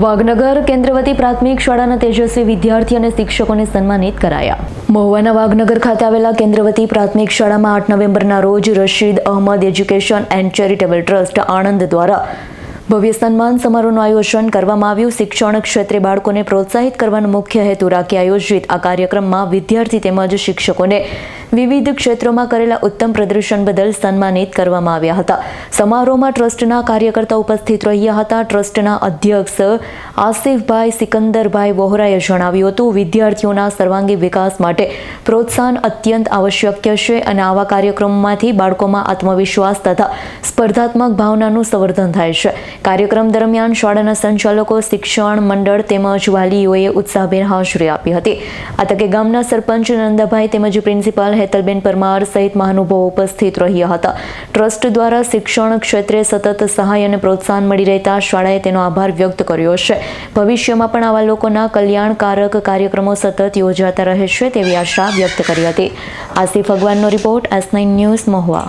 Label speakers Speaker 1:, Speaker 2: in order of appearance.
Speaker 1: વાઘનગર કેન્દ્રવતી પ્રાથમિક શાળાના તેજસ્વી વિદ્યાર્થી અને શિક્ષકોને સન્માનિત કરાયા. મહુવાના વાઘનગર ખાતે આવેલા કેન્દ્રવતી પ્રાથમિક શાળામાં આઠ નવેમ્બરના રોજ Rashid Ahmad education and charitable trust Anand દ્વારા ભવ્ય સન્માન સમારોહનું આયોજન કરવામાં આવ્યું. શિક્ષણ ક્ષેત્રે બાળકોને પ્રોત્સાહિત કરવાનો મુખ્ય હેતુ રાખી આયોજિત આ કાર્યક્રમમાં વિદ્યાર્થી તેમજ શિક્ષકોને વિવિધ ક્ષેત્રોમાં કરેલા ઉત્તમ પ્રદર્શન બદલ સન્માનિત કરવામાં આવ્યા હતા. સમારોહમાં ટ્રસ્ટના કાર્યકર્તા ઉપસ્થિત રહ્યા હતા. ટ્રસ્ટના અધ્યક્ષ આસિફભાઈ સિકંદરભાઈ વોહરાએ જણાવ્યું હતું, વિદ્યાર્થીઓના સર્વાંગી વિકાસ માટે પ્રોત્સાહન અત્યંત આવશ્યક છે અને આવા કાર્યક્રમોમાંથી બાળકોમાં આત્મવિશ્વાસ તથા સ્પર્ધાત્મક ભાવનાનું સંવર્ધન થાય છે. કાર્યક્રમ દરમિયાન શાળાના સંચાલકો, શિક્ષણ મંડળ તેમજ વાલીઓએ ઉત્સાહભેર હાજરી આપી હતી. આ તકે ગામના સરપંચ નંદાભાઈ તેમજ પ્રિન્સિપાલ હેતલબેન પરમાર સહિત મહાનુભાવો ઉપસ્થિત રહ્યા હતા. ટ્રસ્ટ દ્વારા શિક્ષણ ક્ષેત્રે સતત સહાય અને પ્રોત્સાહન મળી રહેતા શાળાએ તેનો આભાર વ્યક્ત કર્યો છે. ભવિષ્યમાં પણ આવા લોકોના કલ્યાણકારક કાર્યક્રમો સતત યોજાતા રહે છે તેવી આશા વ્યક્ત કરી હતી. Asif અગવાનનો report S nine news Mahuva.